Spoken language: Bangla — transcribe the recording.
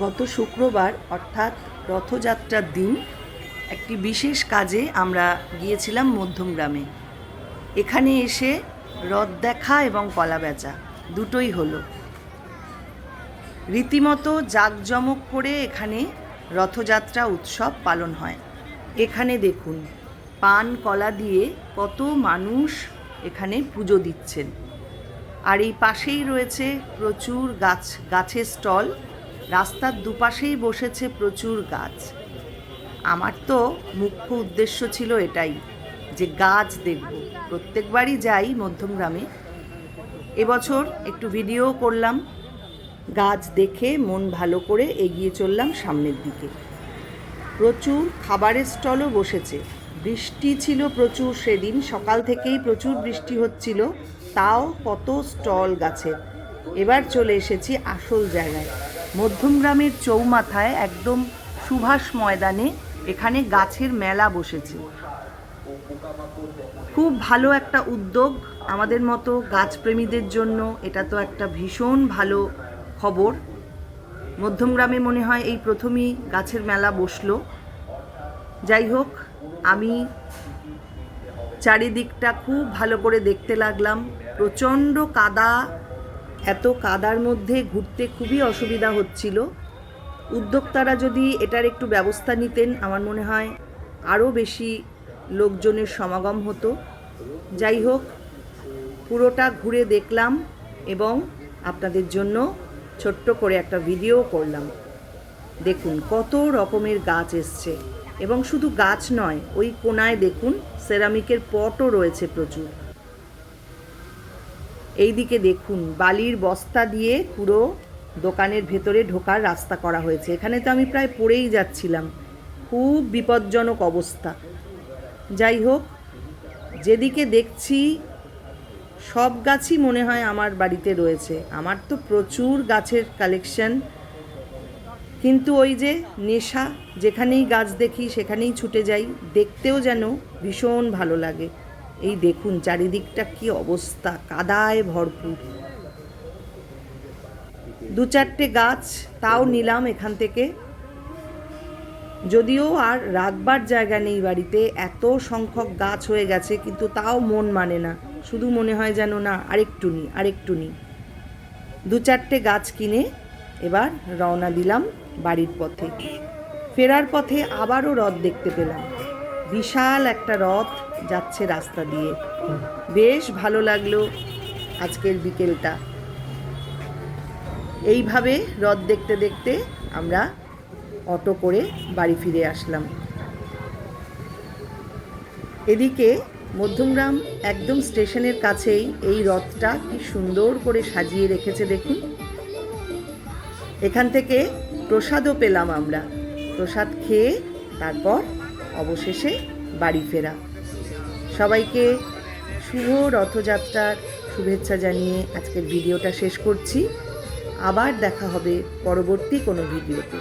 গত শুক্রবার, অর্থাৎ রথযাত্রার দিন, একটি বিশেষ কাজে আমরা গিয়েছিলাম মধ্যমগ্রামে। এখানে এসে রথ দেখা এবং কলা বেচা দুটোই হলো। রীতিমতো জাঁকজমক করে এখানে রথযাত্রা উৎসব পালন হয়। এখানে দেখুন, পান, কলা দিয়ে কত মানুষ এখানে পুজো দিচ্ছেন। আর এই পাশেই রয়েছে প্রচুর গাছ, গাছের স্টল। রাস্তার দুপাশেই বসেছে প্রচুর গাছ। আমার তো মুখ্য উদ্দেশ্য ছিল এটাই, যে গাছ দেখব। প্রত্যেকবারই যাই মধ্যমগ্রামে। এবছর একটু ভিডিও করলাম, গাছ দেখে মন ভালো করে এগিয়ে চললাম সামনের দিকে। প্রচুর খাবারের স্টলও বসেছে। বৃষ্টি ছিল প্রচুর সেদিন, সকাল থেকেই প্রচুর বৃষ্টি হচ্ছিল, তাও কত স্টল গাছের এবার চলে এসেছি আসল জায়গায়। মধ্যমগ্রামের চৌমাথায় একদম সুভাষ ময়দানে এখানে গাছের মেলা বসেছে। খুব ভালো একটা উদ্যোগ আমাদের মতো গাছপ্রেমীদের জন্য। এটা তো একটা ভীষণ ভালো খবর। মধ্যমগ্রামে মনে হয় এই প্রথমই গাছের মেলা বসল। যাই হোক, আমি চারিদিকটা খুব ভালো করে দেখতে লাগলাম। প্রচণ্ড কাদা এত কাদার মধ্যে ঘুরতে খুবই অসুবিধা হচ্ছিল। উদ্যোক্তারা যদি এটার একটু ব্যবস্থা নিতেন, আমার মনে হয় আরও বেশি লোকজনের সমাগম হতো। যাই হোক, পুরোটা ঘুরে দেখলাম এবং আপনাদের জন্য ছোট্ট করে একটা ভিডিও করলাম। দেখুন কত রকমের গাছ এসছে এবং শুধু গাছ নয়, ওই কোনায় দেখুন, সেরামিকের পটও রয়েছে প্রচুর। এইদিকে দেখুন, বালির বস্তা দিয়ে পুরো দোকানের ভেতরে ঢোকার রাস্তা করা হয়েছে। এখানে তো আমি প্রায় পড়েই যাচ্ছিলাম। খুব বিপজ্জনক অবস্থা। যাই হোক, যেদিকে দেখছি, সব গাছই মনে হয় আমার বাড়িতে রয়েছে। আমার তো প্রচুর গাছের কালেকশন কিন্তু ওই যে নেশা, যেখানেই গাছ দেখি সেখানেই ছুটে যাই। দেখতেও যেন ভীষণ ভালো লাগে। এই দেখুন চারিদিকটা কি অবস্থা, কাদায় ভরপুর। দু চারটে গাছ, তাও নিলাম এখান থেকে। যদিও আর রাখবার জায়গা নেই বাড়িতে, এত সংখ্যক গাছ হয়ে গেছে, কিন্তু তাও মন মানে না। শুধু মনে হয় যেন না, আরেকটু নি আরেকটু নি। দু চারটে গাছ কিনে এবার রওনা দিলাম বাড়ির পথে। ফেরার পথে আবারও রথ দেখতে পেলাম। বিশাল একটা রথ যাচ্ছে রাস্তা দিয়ে। বেশ ভালো লাগল আজকের বিকেলটা। এইভাবে রথ দেখতে দেখতে আমরা অটো করে বাড়ি ফিরে আসলাম। এদিকে মধ্যমগ্রাম একদম স্টেশনের কাছেই এই রথটা কি সুন্দর করে সাজিয়ে রেখেছে দেখুন। এখান থেকে প্রসাদও পেলাম আমরা। প্রসাদ খেয়ে তারপর অবশেষে বাড়ি ফেরা। সবাইকে শুভ রথযাত্রার শুভেচ্ছা জানিয়ে আজকের ভিডিওটা শেষ করছি। আবার দেখা হবে পরবর্তী কোনো ভিডিওতে।